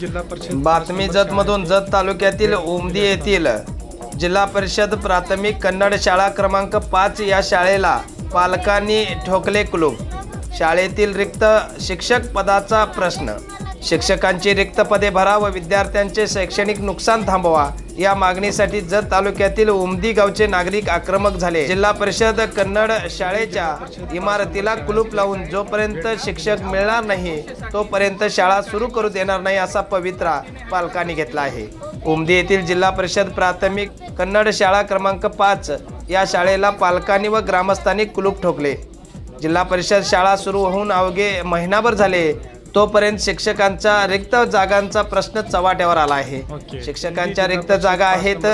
जिल्हा परिषद बातमी जतमधून जत तालुक्यातील उमदी येथील जिल्हा परिषद प्राथमिक कन्नड शाळा क्रमांक पाच या शाळेला पालकांनी ठोकले कुलूप. शाळेतील रिक्त शिक्षक पदाचा प्रश्न शिक्षकांची रिक्त पदे भरा व विद्यार्थ्यांचे शैक्षणिक नुकसान थांबवा. या मागणीसाठी जत तालुक्यातील उमदी गावचे नागरिक आक्रमक झाले. जिल्हा परिषद कन्नड शाळेच्या इमारतीला कुलूप लावून जोपर्यंत शिक्षक मिळणार नाही तोपर्यंत शाळा सुरू करू देणार नाही असा पवित्रा पालकांनी घेतला आहे. उमदी येथील जिल्हा परिषद प्राथमिक कन्नड शाळा क्रमांक पाच या शाळेला पालकांनी व ग्रामस्थांनी कुलूप ठोकले. जिल्हा परिषद शाळा सुरू होऊन अवघे महिनाभर झाले. तोपर्यंत शिक्षकांचा रिक्त जागांचा प्रश्न चव्हाट्यावर आला आहे. शिक्षकांच्या रिक्त जागा आहेत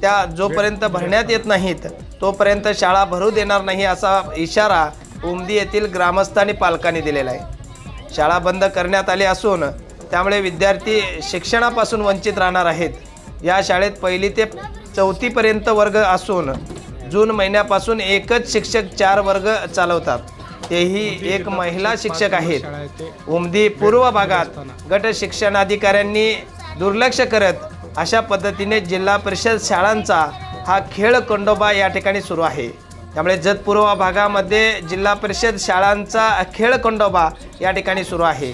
त्या जोपर्यंत भरण्यात येत नाहीत तोपर्यंत शाळा भरू देणार नाही असा इशारा उमदी येथील ग्रामस्थांनी पालकांनी दिलेला आहे. शाळा बंद करण्यात आली असून त्यामुळे विद्यार्थी शिक्षणापासून वंचित राहणार आहेत. या शाळेत पहिली ते चौथीपर्यंत वर्ग असून जून महिन्यापासून एकच शिक्षक चार वर्ग चालवतात. तेही एक महिला शिक्षक आहेत. उमदी पूर्व भागात गट शिक्षणाधिकाऱ्यांनी दुर्लक्ष करत अशा पद्धतीने जिल्हा परिषद शाळांचा हा खेळ खंडोबा या ठिकाणी सुरू आहे. त्यामुळे जत पूर्व भागामध्ये जिल्हा परिषद शाळांचा खेळ खंडोबा या ठिकाणी सुरू आहे.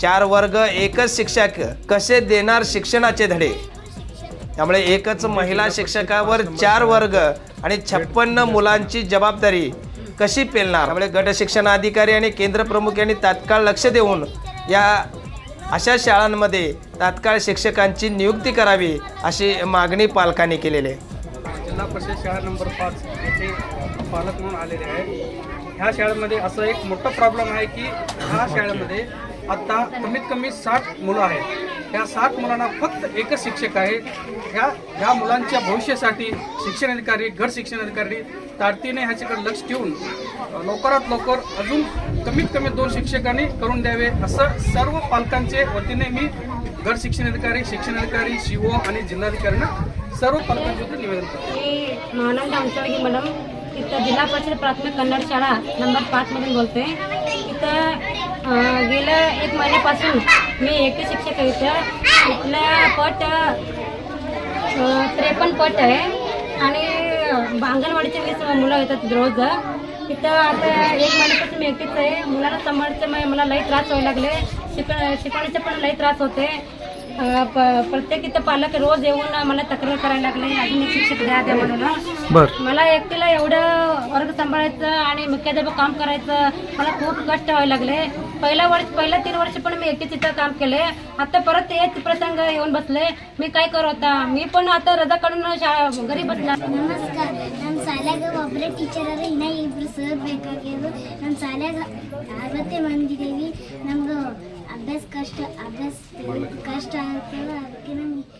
चार वर्ग एकच शिक्षक कसे देणार शिक्षणाचे धडे? त्यामुळे एकच महिला शिक्षकावर चार वर्ग आणि छप्पन्न मुलांची जबाबदारी कशी पेलणार? त्यामुळे गट शिक्षण अधिकारी आणि केंद्र प्रमुख यांनी तात्काळ लक्ष देऊन या अशा शाळांमध्ये तात्काळ शिक्षकांची नियुक्ती करावी अशी मागणी पालकांनी केलेली आहे. जिल्हा परिषद शाळा नंबर पाच येथे पालक म्हणून आलेले आहेत. ह्या शाळेमध्ये असं एक मोठं प्रॉब्लेम आहे की ह्या शाळेमध्ये आत्ता कमीत कमी साठ मुलं आहेत. ह्या साठ मुलांना फक्त एकच शिक्षक आहे. ह्या ह्या मुलांच्या भविष्यासाठी शिक्षण अधिकारी गट शिक्षण अधिकारी तारतीने ह्याच्याकडे लक्ष ठेवून लवकरात लवकर अजून कमीत कमी दोन शिक्षकांनी करून द्यावे असं सर्व पालकांचे वतीने मी गट शिक्षण अधिकारी शिक्षण अधिकारी शिओ आणि जिल्हाधिकाऱ्यांना सर्व पालकांच्या वतीने निवेदन करतो. महानंद अंचळगी मॅडम इथं जिल्हा परिषद प्राथमिक कन्नड शाळा नंबर पाचमधून बोलते. इथं गेल्या एक महिन्यापासून मी एकटे शिक्षक आहे इथं. इथल्या पट त्रेपन्न पट आहे. आणि अंगणवाडीचे वीस मुलं येतात रोज. इथं आता एक महिन्यापासून मी एकटीच आहे. मुलांना सांभाळायचं मग मला लई त्रास व्हायला लागले. शिक शिकवण्याचे पण लई त्रास होते. प- प्रत्येक इथं पालक रोज येऊन मला तक्रार करायला लागले. अजून एक शिक्षक द्या द्या म्हणून. मला एकटीला एवढं वर्ग सांभाळायचं आणि मुख्याध्यापक काम करायचं मला खूप कष्ट व्हायला लागले. पहिल्या वर्ष पहिल्या तीन वर्ष पण मी एकटीच इथं काम केले आता परत तेच प्रसंग येऊन बसले मी काय करू आता मी पण आता रजा काढून शाळा घरी बसणार ನಮಸ್ಕಾರ ನಮ್ಮ ಶಾಲ್ಯಾಗ ಒಬ್ಬರೇ ಟೀಚರ್ ಅದ ಇನ್ನ ಇಬ್ರು ಸರ್ ಬೇಕಾಗ್ಯದು ನಮ್ಮ ಶಾಲ್ಯಾಗ ಅರವತ್ತೇ ಮಂದಿದೇವಿ ನಮ್ದು ಅಭ್ಯಾಸ ಕಷ್ಟ ಅಭ್ಯಾಸ ಕಷ್ಟ ಆಗ್ತದ ಅದಕ್ಕೆ ನಮ್ಗೆ ಇನ್ನ ಇಬ್ರು